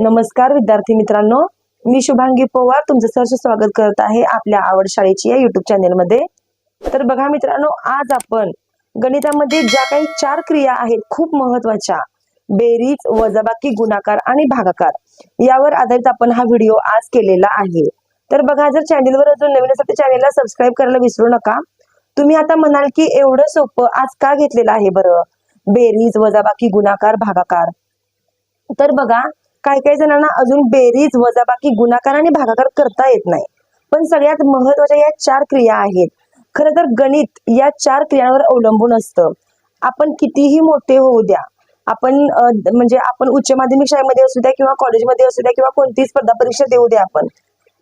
नमस्कार विद्यार्थी मित्रांनो. मी शुभांगी पवार तुमचं सहर्ष स्वागत करत आहे आपल्या आवड शाळेची या युट्यूब चॅनेलमध्ये तर बघा मित्रांनो आज आपण गणितामध्ये ज्या काही चार क्रिया आहेत खूप महत्त्वाच्या बेरीज वजाबाकी गुणाकार आणि भागाकार. यावर आधारित आपण हा व्हिडिओ आज केलेला आहे. तर बघा जर चॅनेलवर अजून नवीन असेल तर चॅनेलला सबस्क्राईब करायला विसरू नका. तुम्ही आता म्हणाल की एवढं सोपं आज का घेतलेलं आहे बरं? बेरीज वजाबाकी गुणाकार भागाकार. तर बघा काही काही जणांना अजून बेरीज वजाबाकी गुणाकार आणि भागाकार करता येत नाही. पण सगळ्यात महत्त्वाच्या या चार क्रिया आहेत. खरं तर गणित या चार क्रियांवर अवलंबून असतं. आपण कितीही मोठे होऊ द्या आपण म्हणजे आपण उच्च माध्यमिक शाळेमध्ये असू द्या किंवा कॉलेजमध्ये असू द्या किंवा कोणतीही स्पर्धा परीक्षा देऊ द्या आपण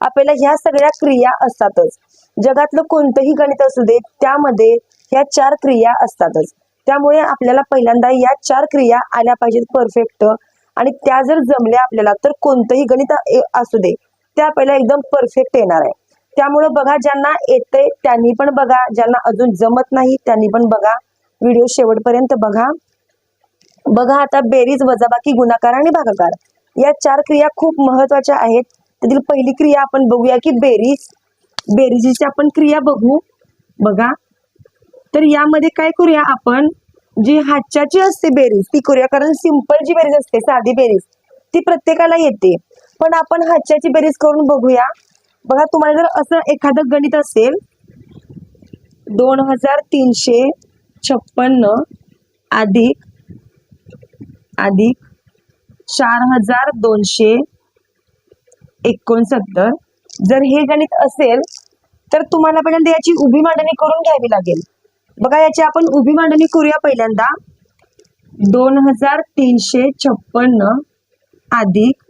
आपल्याला ह्या सगळ्या क्रिया असतातच. जगातलं कोणतंही गणित असू दे त्यामध्ये ह्या चार क्रिया असतातच. त्यामुळे आपल्याला पहिल्यांदा या चार क्रिया आल्या पाहिजेत परफेक्ट आणि त्या जर जमल्या आपल्याला तर कोणतंही गणित असू दे त्या आपल्याला एकदम परफेक्ट येणार आहे. त्यामुळं बघा ज्यांना येते त्यांनी पण बघा ज्यांना अजून जमत नाही त्यांनी पण बघा. व्हिडिओ शेवटपर्यंत बघा. बघा आता बेरीज वजाबाकी गुणाकार आणि भागाकार. या चार क्रिया खूप महत्त्वाच्या आहेत. त्यातील पहिली क्रिया आपण बघूया की बेरीज. बेरीजची आपण क्रिया बघू. बघा. तर यामध्ये काय करूया आपण? जी हातच्याची असते बेरीज ती करूया. कारण सिंपल जी बेरीज असते साधी बेरीज ती प्रत्येकाला येते. पण आपण हातच्याची बेरीज करून बघूया. बघा तुम्हाला जर असं एखादं गणित असेल दोन हजार तीनशे छप्पन्न अधिक अधिक चार हजार दोनशे एकोणसत्तर. जर हे गणित असेल तर तुम्हाला पहिल्यांदा याची उभी मांडणी करून घ्यावी लागेल. बघा याची आपण उभी मांडणी करूया पहिल्यांदा. दोन हजार तीनशे छप्पन्न अधिक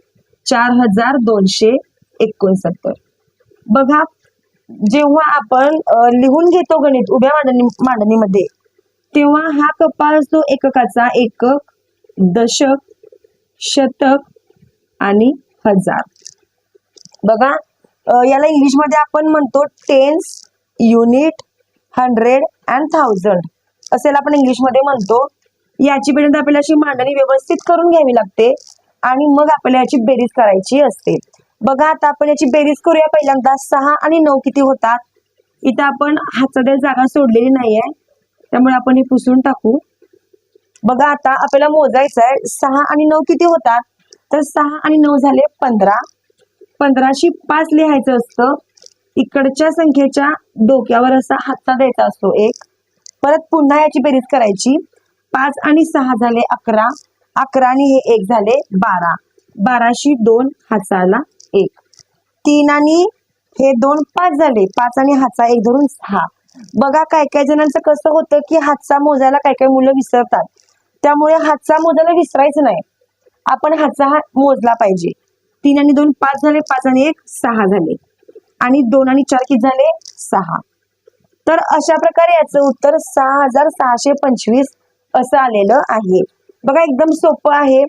चार हजार दोनशे एकोणसत्तर. बघा जेव्हा आपण लिहून घेतो गणित उभ्या मांडणी मांडणीमध्ये तेव्हा हा कप्पा असतो एककाचा एकक दशक शतक आणि हजार. बघा याला इंग्लिशमध्ये आपण म्हणतो tens unit hundred and thousand असेल आपण इंग्लिशमध्ये म्हणतो. याची पर्यंत आपल्याला अशी मांडणी व्यवस्थित करून घ्यावी लागते आणि मग आपल्याला याची बेरीज करायची असते. बघा आता आपण याची बेरीज करूया. पहिल्यांदा सहा आणि नऊ किती होतात? इथं आपण हाताच्या जागा सोडलेली नाहीये. त्यामुळे आपण हे पुसून टाकू. बघा आता आपल्याला मोजायचं आहे. सहा आणि नऊ किती होतात? तर सहा आणि नऊ झाले पंधरा. पंधराशी पाच लिहायचं असतं. इकडच्या संख्येच्या डोक्यावर असा हातचा द्यायचा असतो. एक परत पुन्हा याची बेरीज करायची. पाच आणि सहा झाले अकरा. अकरा आणि हे एक झाले बारा. बाराशी दोन हाताला एक. तीन आणि हे दोन पाच झाले. पाच आणि हाचा एक धरून सहा. बघा काय काय जणांचं कसं होतं की हातचा मोजायला काय काय मुलं विसरतात. त्यामुळे हातचा मोजायला विसरायचं नाही. आपण हातचा हा मोजला पाहिजे. तीन आणि दोन पाच झाले. पाच आणि एक सहा झाले. आणि दोन आणि चार किती झाले? सहा. तर अशा प्रकारे याचं उत्तर सहा हजार सहाशे पंचवीस असं आलेलं आहे. बघा एकदम सोपं आहे.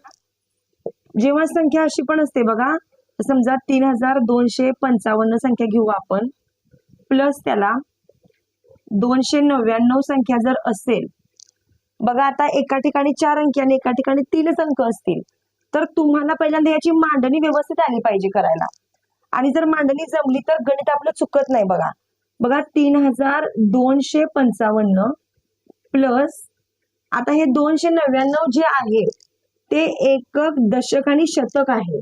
जेव्हा संख्या अशी पण असते बघा समजा तीन हजार दोनशे पंचावन्न संख्या घेऊ आपण. प्लस त्याला दोनशे नव्याण्णव संख्या जर असेल बघा आता एका ठिकाणी चार अंकी आणि एका ठिकाणी तीनच अंक असतील तर तुम्हाला पहिल्यांदा याची मांडणी व्यवस्थित आली पाहिजे करायला. आणि जर मांडणी जमली तर गणित आपलं चुकत नाही बघा. बघा तीन हजार दोनशे पंचावन्न प्लस आता हे दोनशे नव्याण्णव जे आहे ते एकक दशक आणि शतक आहे.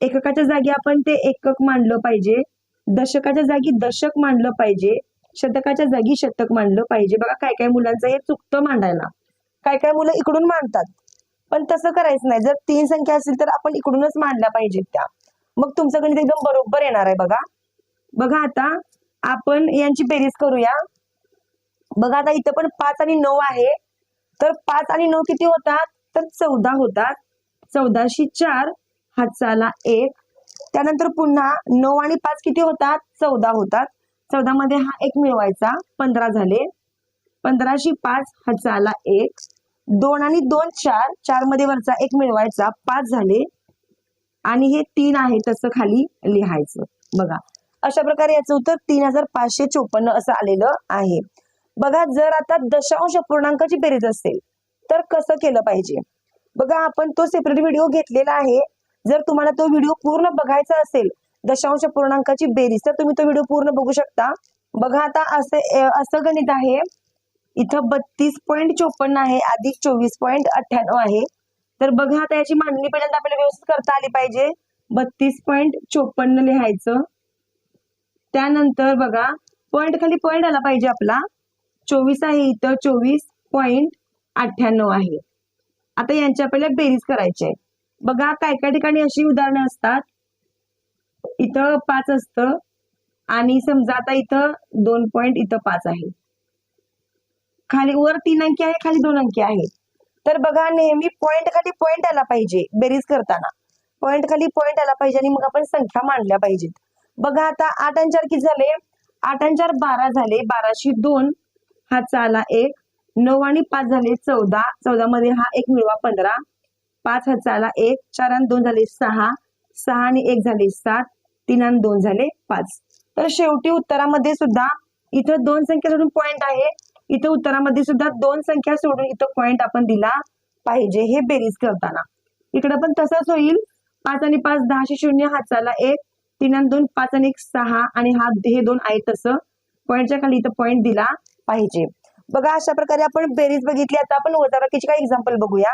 एककाच्या जागी आपण ते एकक मांडलं पाहिजे. दशकाच्या जागी दशक मांडलं पाहिजे. शतकाच्या जागी शतक मांडलं पाहिजे. बघा काय काय मुलांचं हे चुकतं मांडायला. काय काय मुलं इकडून मांडतात. पण तसं करायचं नाही. जर तीन संख्या असेल तर आपण इकडूनच मांडल्या पाहिजेत त्या. मग तुमचं गणित एकदम बरोबर येणार आहे बघा. बघा आता आपण यांची बेरीज करूया. बघा आता इथं पण पाच आणि नऊ आहे. तर पाच आणि नऊ किती होतात? तर चौदा होतात. चौदाशी चार हातचाला एक. त्यानंतर पुन्हा नऊ आणि पाच किती होतात? चौदा होतात. चौदा मध्ये हा एक मिळवायचा. पंधरा झाले. पंधराशी पाच हातचाला एक. दोन आणि दोन चार. चारमध्ये वरचा एक मिळवायचा. पाच झाले. आणि हे तीन आहे तसं खाली लिहायचं. बघा अशा प्रकारे याचं उत्तर तीन हजार पाचशे चोपन्न असं आलेलं आहे. बघा जर आता दशांश पूर्णांकाची बेरीज असेल तर कसं केलं पाहिजे? बघा आपण तो सेपरेट व्हिडिओ घेतलेला आहे. जर तुम्हाला तो व्हिडिओ पूर्ण बघायचा असेल दशांश पूर्णांकाची बेरीज तर तुम्ही तो व्हिडिओ पूर्ण बघू शकता. बघा आता असं असं गणित आहे. इथं बत्तीस पॉईंट चोपन्न आहे अधिक चोवीस पॉईंट अठ्ठ्याण्णव आहे. तर बघा आता याची मांडणी पहिल्यांदा आपल्याला व्यवस्थित करता आली पाहिजे. बत्तीस पॉईंट चोपन्न लिहायचं. त्यानंतर बघा पॉईंट खाली पॉईंट आला पाहिजे आपला. चोवीस आहे इथं चोवीस पॉईंट अठ्ठ्याण्णव आहे. आता यांच्या पहिल्या बेरीज करायची आहे. बघा काय काय ठिकाणी अशी उदाहरणं असतात. इथं पाच असतं. आणि समजा आता इथं दोन पॉईंट इथं पाच आहे. खाली वर तीन अंकी आहे खाली दोन अंकी आहे. तर बघा नेहमी पॉईंट खाली पॉईंट आला पाहिजे बेरीज करताना. पॉईंट खाली पॉईंट आला पाहिजे आणि मग आपण संख्या मांडल्या पाहिजेत. बघा आता आठ आणि चार किती झाले? आठ आणि चार बारा झाले. बाराशे दोन हा चाला एक. नऊ आणि पाच झाले चौदा. चौदा मध्ये हा एक मिळवा पंधरा. पाच हा एक. चार आणि दोन झाले सहा. सहा आणि एक झाले सात. तीन आणि दोन झाले पाच. तर शेवटी उत्तरामध्ये सुद्धा इथं दोन संख्या सोडून पॉईंट आहे. इथं उत्तरामध्ये सुद्धा दोन संख्या सोडून इथं पॉईंट आपण दिला पाहिजे हे बेरीज करताना. इकडे पण तसाच होईल. पाच आणि पाच दहाशे शून्य हाताला एक तीन आणि दोन पाच आणि एक सहा आणि हा हे दोन आहे तसं. पॉईंटच्या खाली इथं पॉईंट दिला पाहिजे. बघा अशा प्रकारे आपण बेरीज बघितली. आता आपण वजाबाकीचे काही एक्झाम्पल बघूया.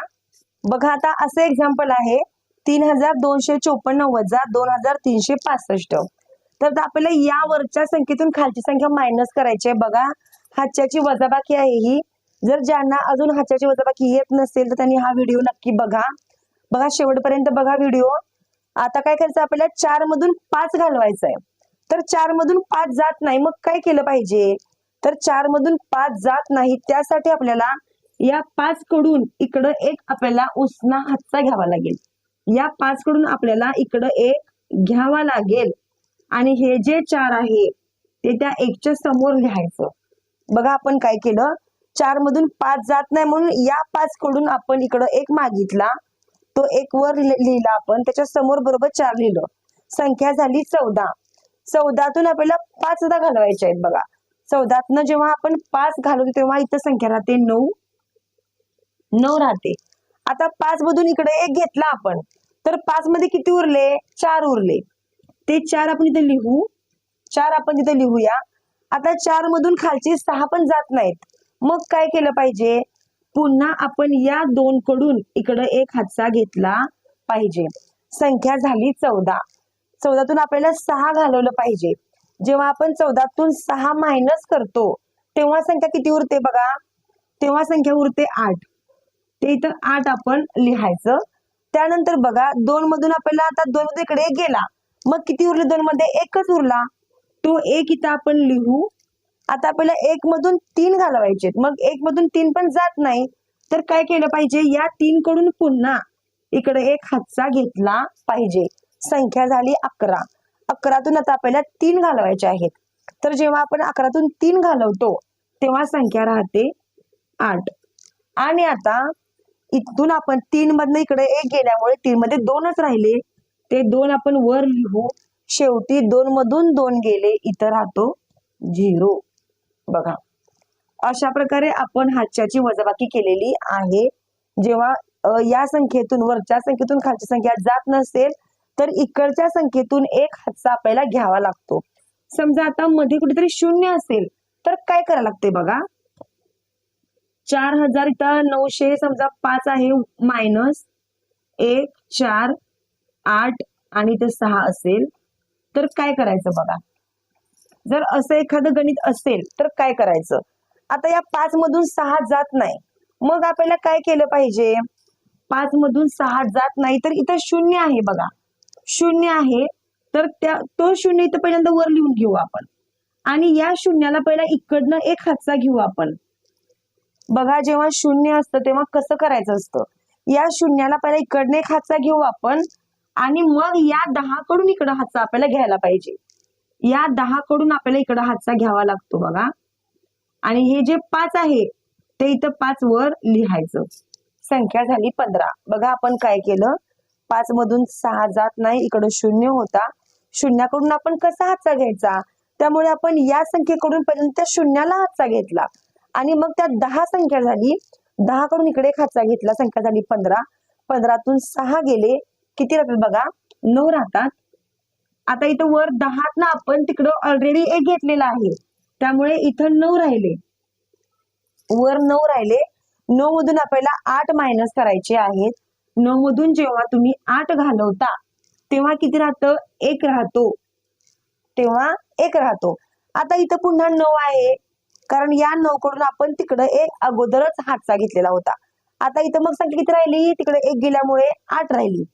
बघा आता असं एक्झाम्पल आहे. तीन हजार दोनशे चोपन्न वजा दोन हजार तीनशे पासष्ट. तर आपल्याला या वरच्या संख्येतून खालची संख्या मायनस करायची आहे. बघा हाच्याची वजाबाकी आहे ही. जर ज्यांना अजून हाच्याची वजाबाकी येत नसेल तर त्यांनी हा व्हिडिओ नक्की बघा. बघा शेवटपर्यंत बघा व्हिडिओ आता काय करायचं आपल्याला चार मधून पाच घालवायचं आहे तर चार मधून पाच जात नाही मग काय केलं पाहिजे? तर चार मधून पाच जात नाही त्यासाठी आपल्याला या पाच कडून इकडं एक आपल्याला उसना हातचा घ्यावा लागेल. या पाच कडून आपल्याला इकडं एक घ्यावा लागेल. आणि हे जे चार आहे ते त्या एकच्या समोर लिहायचं बघा आपण काय केलं? चार मधून पाच जात नाही म्हणून या पाच कडून आपण इकडं एक मागितला. तो एक वर लिहिला आपण. त्याच्यासमोर बरोबर चार लिहिलं. संख्या झाली चौदा. चौदातून आपल्याला पाचदा घालवायचे आहेत बघा. चौदातनं जेव्हा आपण पाच घालवतो तेव्हा इथं संख्या राहते नऊ. नऊ राहते. आता पाच मधून इकडे एक घेतला आपण. तर पाच मध्ये किती उरले? चार उरले. ते चार आपण इथे लिहू. चार आपण तिथे लिहूया. आता चार मधून खालची सहा पण जात नाहीत. मग काय केलं पाहिजे? पुन्हा आपण या दोन कडून इकडे एक हातचा घेतला पाहिजे. संख्या झाली चौदा. चौदातून आपल्याला सहा घालवलं पाहिजे. जेव्हा आपण चौदातून सहा मायनस करतो तेव्हा संख्या किती उरते बघा? तेव्हा संख्या उरते आठ. ते इथं आठ आपण लिहायचं. त्यानंतर बघा दोन मधून आपल्याला आता दोन मध्ये इकडे गेला. मग किती उरले? दोन मध्ये एकच उरला. तो एक इथं आपण लिहू. आता आपल्याला एक मधून तीन घालवायचे मग एक मधून तीन पण जात नाही. तर काय केलं पाहिजे? या तीन कडून पुन्हा इकडे एक हातचा घेतला पाहिजे. संख्या झाली अकरा. अकरातून आता आपल्याला तीन घालवायचे आहेत. तर जेव्हा आपण अकरातून तीन घालवतो तेव्हा संख्या राहते आठ. आणि आता इथून आपण तीन मधनं इकडे एक गेल्यामुळे तीन मध्ये दोनच राहिले. ते दोन आपण वर लिहू. शेवटी दोन मधून दोन गेले इथं राहतो झिरो. बघा. अशा प्रकारे आपण हातच्याची वजाबाकी केलेली आहे. जेव्हा या संख्येतून वरच्या संख्येतून खालच्या संख्या जात नसेल तर इकडच्या संख्येतून एक हातचा आपल्याला घ्यावा लागतो. समजा आता मध्ये कुठेतरी शून्य असेल तर काय करायला लागते बघा? चार हजार इथं नऊशे समजा पाच आहे मायनस एक चार आठ आणि इथं सहा असेल. तर काय करायचं बघा? जर असं एखादं गणित असेल तर काय करायचं? आता या पाच मधून सहा जात नाही. मग आपल्याला काय केलं पाहिजे? पाच मधून सहा जात नाही तर इथं शून्य आहे बघा. शून्य आहे तर त्या तो शून्य इथं पहिल्यांदा वर लिहून घेऊ आपण. आणि या शून्याला पहिला इकडनं एक हातचा घेऊ आपण. बघा जेव्हा शून्य असतं तेव्हा कसं करायचं असतं? या शून्याला पहिला इकडनं एक हातचा घेऊ आपण. आणि मग या दहा कडून इकडं हातचा आपल्याला घ्यायला पाहिजे. या दहा कडून आपल्याला इकडं हातचा घ्यावा लागतो बघा. आणि हे जे पाच आहे ते इथं पाच वर लिहायचं. संख्या झाली पंधरा. बघा आपण काय केलं? पाच मधून सहा जात नाही इकडं शून्य होता. शून्याकडून आपण कसा हातचा घ्यायचा? त्यामुळे आपण या संख्येकडून पर्यंत त्या शून्याला हातचा घेतला. आणि मग त्या दहा संख्या झाली. दहा कडून इकडे एक हातचा घेतला. संख्या झाली पंधरा. पंधरातून सहा गेले. किती राहतात बघा? नऊ राहतात. आता इथं वर दहात ना आपण तिकडं ऑलरेडी एक घेतलेला आहे. त्यामुळे इथं नऊ राहिले. वर नऊ राहिले. नऊ मधून आपल्याला आठ मायनस करायचे आहेत. नऊ मधून जेव्हा तुम्ही आठ घालवता तेव्हा किती राहतं? एक राहतो. तेव्हा एक राहतो. आता इथं पुन्हा नऊ आहे. कारण या नऊ कडून आपण तिकडं एक अगोदरच हातचा घेतलेला होता. आता इथं मग संख्या किती राहिली? तिकडे एक गेल्यामुळे आठ राहिली.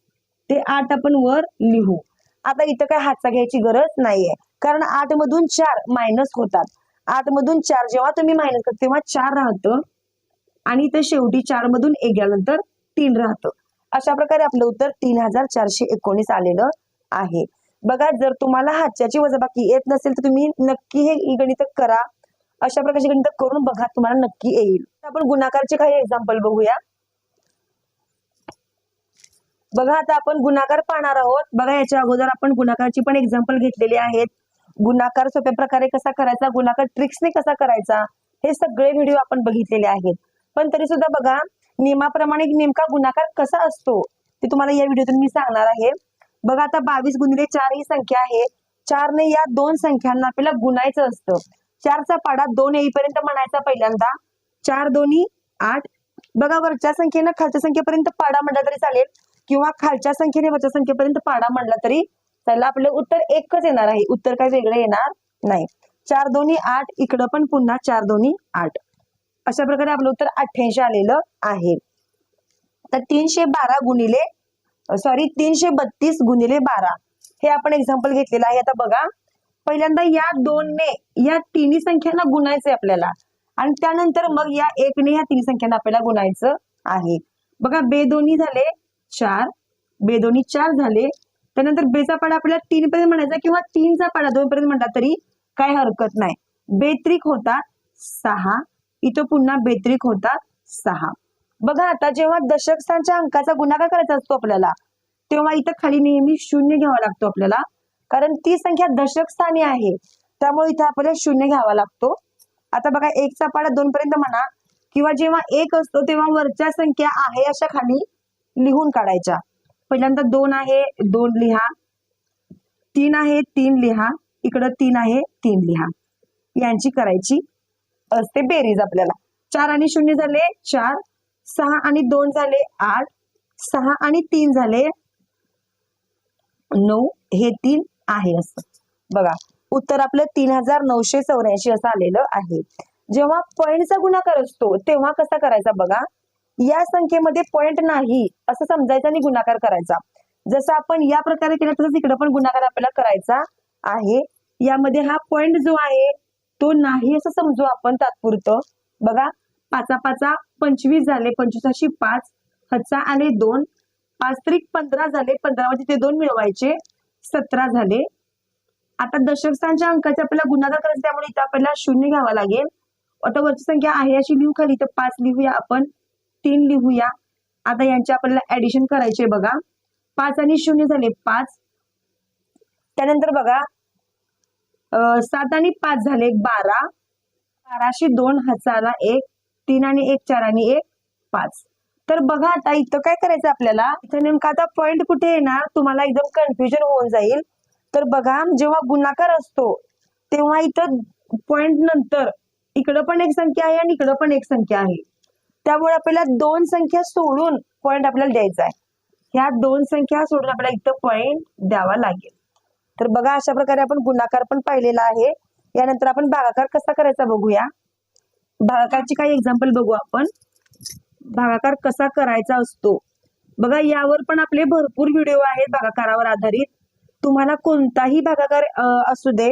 ते आठ आपण वर लिहू. आता इथं काय हातचा घ्यायची गरज नाहीये. कारण आठ मधून चार मायनस होतात. आठ मधून चार जेव्हा तुम्ही मायनस करता तेव्हा चार राहतं. आणि इथं शेवटी चार मधून एक गेल्यानंतर तीन राहतं. अशा प्रकारे आपलं उत्तर तीन हजार चारशे एकोणीस आलेलं आहे. बघा जर तुम्हाला हातच्याची वजाबाकी येत नसेल तर तुम्ही नक्की हे गणित करा. अशा प्रकारचे गणित करून बघा तुम्हाला नक्की येईल. आपण गुणाकारचे काही एक्झाम्पल बघूया. बघा आता आपण गुणाकार पाहणार आहोत. बघा याच्या अगोदर आपण गुणाकारची पण एक्झाम्पल घेतलेली आहेत. गुणाकार सोप्या प्रकारे कसा करायचा? गुणाकार ट्रिक्सने कसा करायचा? हे सगळे व्हिडिओ आपण बघितलेले आहेत. पण तरी सुद्धा बघा नियमाप्रमाणे नेमका गुणाकार कसा असतो ते तुम्हाला या व्हिडिओतून मी सांगणार आहे. बघा आता बावीस गुणिले चार ही संख्या आहे. चारने या दोन संख्यांना आपल्याला गुणायचं असतं. चारचा पाडा दोन येईपर्यंत म्हणायचा पहिल्यांदा. चार दोन्ही आठ. बघा वरच्या संख्येनं खालच्या संख्येपर्यंत पाडा म्हणला तरी चालेल. किंवा खालच्या संख्येने वरच्या संख्येपर्यंत पाडा म्हणला तरी त्याला आपलं उत्तर एकच येणार आहे. उत्तर काय वेगळं येणार नाही. चार दोन्ही आठ इकडं पण पुन्हा चार दोन्ही आठ. अशा प्रकारे आपलं उत्तर अठ्ठ्याऐंशी आलेलं आहे. तर तीनशे बारा गुणिले सॉरी तीनशे बत्तीस गुणिले बारा. हे आपण एक्झाम्पल घेतलेलं आहे. आता बघा पहिल्यांदा या दोनने या तिन्ही संख्यांना गुणायचंय आपल्याला. आणि त्यानंतर मग या एकने या तिन्ही संख्यांना आपल्याला गुणायचं आहे. बघा बे दोन्ही झाले चार बेदोनी चार झाले. त्यानंतर बेचा पाडा आपल्याला तीन पर्यंत म्हणायचा किंवा तीनचा पाडा दोन पर्यंत म्हणला तरी काय हरकत नाही. बेत्रिक होतात सहा इथं पुन्हा बेत्रिक होतात सहा. बघा आता जेव्हा दशक स्थानच्या अंकाचा गुणाकार करायचा असतो आपल्याला तेव्हा इथं खाली नेहमी शून्य घ्यावा लागतो आपल्याला कारण ती संख्या दशक स्थानी आहे. त्यामुळे इथं आपल्याला शून्य घ्यावा लागतो. आता बघा एकचा पाडा दोन पर्यंत म्हणा किंवा जेव्हा एक असतो तेव्हा वरच्या संख्या आहे अशा खाली लिहून काढायच्या. पहिल्यांदा दोन आहे दोन लिहा. तीन आहे तीन लिहा. इकडं तीन आहे तीन लिहा. यांची करायची असते बेरीज आपल्याला. चार आणि शून्य झाले चार. सहा आणि दोन झाले आठ. सहा आणि तीन झाले नऊ. हे तीन आहे असं. बघा उत्तर आपलं तीन हजार नऊशे चौऱ्याऐंशी असं आलेलं आहे. जेव्हा पॉइंटचा गुणाकार असतो तेव्हा कसा करायचा बघा? या संख्येमध्ये पॉइंट नाही असं समजायचं आणि गुणाकार करायचा. जसं आपण या प्रकारे केलं तसंच इकडे पण गुणाकार आपल्याला करायचा आहे. यामध्ये हा पॉइंट जो आहे तो नाही असं समजू आपण तात्पुरतं. बघा पाचा पाचा पंचवीस झाले पंचवीसाशी पाच हचा आले दोन पाच त्रिक पंधरा झाले पंधरा मध्ये ते दोन मिळवायचे सतरा झाले. आता दशक स्थानच्या अंकाचे आपल्याला गुणाकार करायचा त्यामुळे इथं आपल्याला शून्य घ्यावा लागेल. आता वरची संख्या आहे अशी लिहू खाली तर पाच लिहूया आपण. तीन लिहूया. आता यांचे आपल्याला ऍडिशन करायचे बघा. पाच आणि शून्य झाले पाच. त्यानंतर बघा सात आणि पाच झाले बारा. बाराशे दोन हजारा एक तीन आणि एक चार आणि एक पाच. तर बघा आता इथं काय करायचं आपल्याला? इथं नेमका आता पॉइंट कुठे येणार तुम्हाला एकदम कन्फ्युजन होऊन जाईल. तर बघा जेव्हा गुणाकार असतो तेव्हा इथं पॉइंट नंतर इकडं पण एक संख्या आहे आणि इकडं पण एक संख्या आहे. त्यामुळे आपल्याला दोन संख्या सोडून पॉइंट आपल्याला द्यायचा आहे. ह्या दोन संख्या सोडून आपल्याला इथं पॉइंट द्यावा लागेल. तर बघा अशा प्रकारे आपण गुणाकार पण पाहिलेला आहे. यानंतर आपण भागाकार कसा करायचा बघूया. भागाकारची काही एक्झाम्पल बघू आपण. भागाकार कसा करायचा असतो. बघा यावर पण आपले भरपूर व्हिडिओ आहेत भागाकारावर आधारित. तुम्हाला कोणताही भागाकार असू दे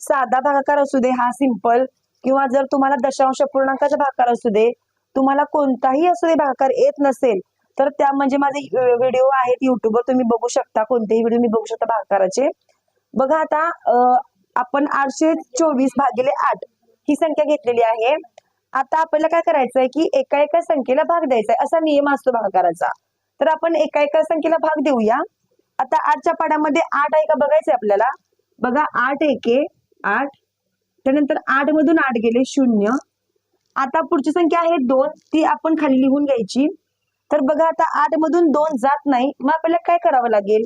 साधा भागाकार असू दे हा सिंपल किंवा जर तुम्हाला दशांश पूर्णांकाचा भागाकार असू दे तुम्हाला कोणताही असू दे भागाकार येत नसेल तर त्या म्हणजे माझे व्हिडिओ आहेत युट्यूबवर तुम्ही बघू शकता कोणतेही व्हिडिओ मी बघू शकता भागाकाराचे बघा आता आपण आठशे चोवीस भागिले आठ ही संख्या घेतलेली आहे. आता आपल्याला काय करायचंय की एका एका संख्येला भाग द्यायचा आहे असा नियम असतो भागाकाराचा तर आपण एका एका संख्येला भाग देऊया. आता आठच्या पाड्यामध्ये आठ आहे का बघायचंय आपल्याला? बघा आठ एके आठ. त्यानंतर आठ मधून आठ गेले शून्य. आता पुढची संख्या आहे दोन. ती आपण खाली लिहून घ्यायची. तर बघा आता आठ मधून दोन जात नाही. मग आपल्याला काय करावं लागेल?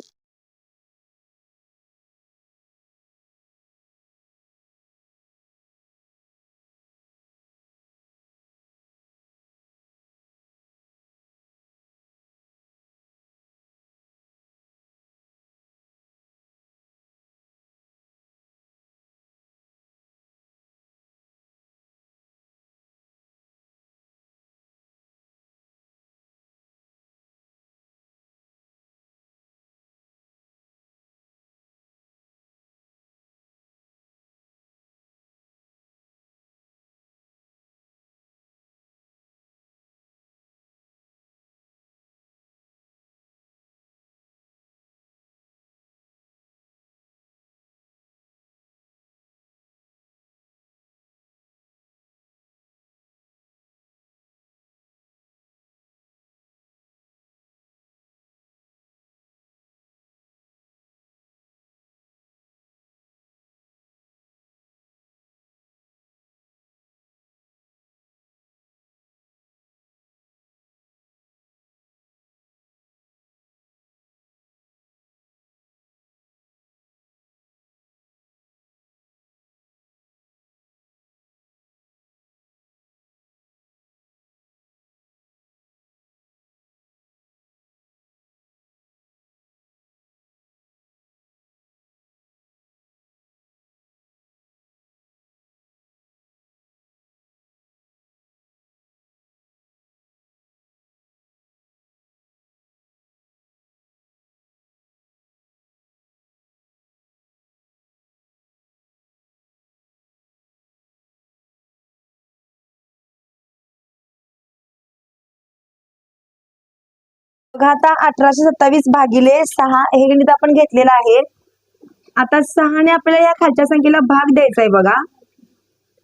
बघा आता अठराशे सत्तावीस भागिले सहा हे गणित आपण घेतलेलं आहे. आता सहाने आपल्याला या खालच्या संख्येला भाग द्यायचा आहे बघा.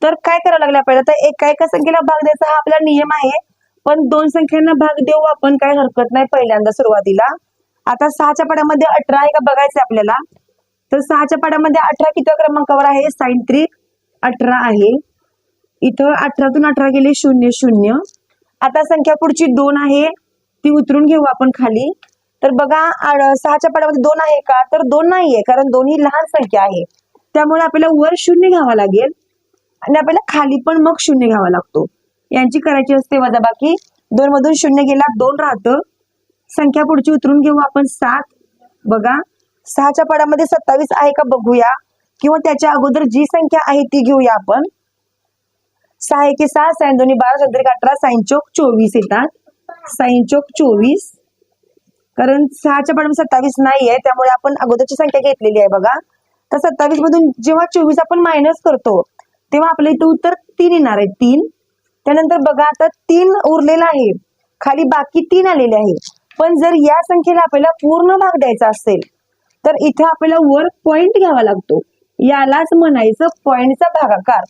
तर काय करावं लागलं आपल्याला? तर एका एका संख्येला भाग द्यायचा हा आपला नियम आहे. पण दोन संख्यांना भाग देऊ आपण काय हरकत नाही पहिल्यांदा सुरुवातीला. आता सहाच्या पाड्यामध्ये अठरा आहे का बघायचं आपल्याला. तर सहाच्या पाड्यामध्ये अठरा किती क्रमांकावर आहे? साइन त्रिक अठरा आहे. इथं अठरातून अठरा गेले शून्य शून्य. आता संख्या पुढची दोन आहे. ती उतरून घेऊ आपण खाली. तर बघा सहाच्या पाड्यामध्ये दोन आहे का? तर दोन नाहीये कारण दोन ही लहान संख्या आहे. त्यामुळे आपल्याला वर शून्य घ्यावा लागेल आणि आपल्याला खाली पण मग शून्य घ्यावा लागतो. यांची करायची असते वजाबाकी. दोन मधून शून्य गेला दोन राहतं. संख्या पुढची उतरून घेऊ आपण सात. बघा सहाच्या पाड्यामध्ये सत्तावीस आहे का बघूया. किंवा त्याच्या अगोदर जी संख्या आहे ती घेऊया आपण. सहा एके सहा साईन दोन्ही बारा सत्तर अठरा साईन चोक चोवीस येतात. साईन चौक चोवीस. कारण सहाच्या पाड्यामध्ये सत्तावीस नाही आहे त्यामुळे आपण अगोदरची संख्या घेतलेली आहे बघा. तर सत्तावीस मधून जेव्हा चोवीस आपण मायनस करतो तेव्हा आपल्या इथं उत्तर तीन येणार आहे तीन. त्यानंतर बघा आता तीन उरलेला आहे. खाली बाकी तीन आलेले आहे. पण जर या संख्येला आपल्याला पूर्ण भाग द्यायचा असेल तर इथे आपल्याला वर पॉइंट घ्यावा लागतो. यालाच म्हणायचं पॉइंटचा भागाकार.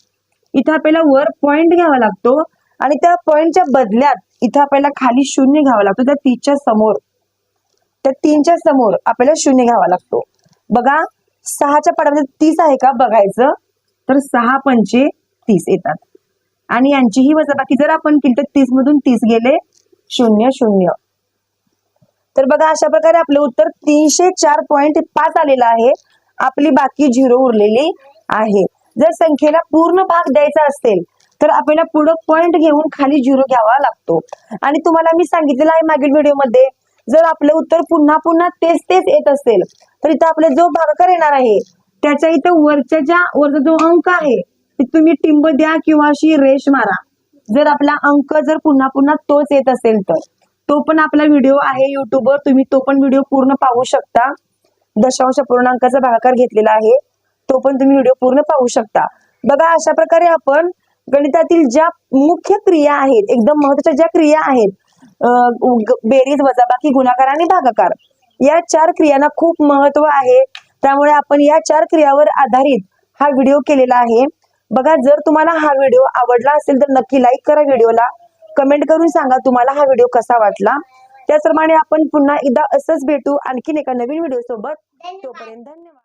इथे आपल्याला वर पॉइंट घ्यावा लागतो. आणि त्या पॉइंटच्या बदल्यात इथं आपल्याला खाली शून्य घ्यावा लागतो. त्या तीनच्या समोर त्या तीनच्या समोर आपल्याला शून्य घ्यावा लागतो. बघा सहाच्या पाड्यामध्ये तीस आहे का बघायचं? तर सहा पंचे तीस येतात. आणि यांचीही वजाबाकी जर आपण केली तर तीस मधून तीस गेले शून्य शून्य. तर बघा अशा प्रकारे आपलं उत्तर तीनशे चार पॉईंट पाच आलेलं आहे. आपली बाकी झिरो उरलेली आहे. जर संख्येला पूर्ण भाग द्यायचा असेल तर आपल्याला पुढं पॉइंट घेऊन खाली झिरो घ्यावा लागतो. आणि तुम्हाला मी सांगितलेलं आहे मागील व्हिडिओमध्ये जर आपलं उत्तर पुन्हा पुन्हा तेच तेच येत असेल तर इथं आपला जो भागाकार येणार आहे त्याच्या इथं वरच्या ज्या वरचा जो अंक आहे तुम्ही टिंब द्या किंवा अशी रेष मारा. जर आपला अंक जर पुन्हा पुन्हा तोच येत असेल तर. तो पण आपला व्हिडिओ आहे युट्यूबवर तुम्ही तो पण व्हिडिओ पूर्ण पाहू शकता. दशांश पूर्णांकाचा भागाकार घेतलेला आहे तो पण तुम्ही व्हिडिओ पूर्ण पाहू शकता. बघा अशा प्रकारे आपण गणितातील ज्या मुख्य क्रिया आहेत एकदम महत्त्वाच्या ज्या क्रिया आहेत बेरीज वजाबाकी गुणाकार आणि भागाकार या चार क्रियांना खूप महत्त्व आहे. त्यामुळे आपण या चार क्रियावर आधारित हा व्हिडिओ केलेला आहे. बघा जर तुम्हाला हा व्हिडिओ आवडला असेल तर नक्की लाईक करा व्हिडिओला. कमेंट करून सांगा तुम्हाला हा व्हिडिओ कसा वाटला. त्याचप्रमाणे आपण पुन्हा एकदा असंच भेटू आणखीन एका नवीन व्हिडिओ सोबत तोपर्यंत धन्यवाद.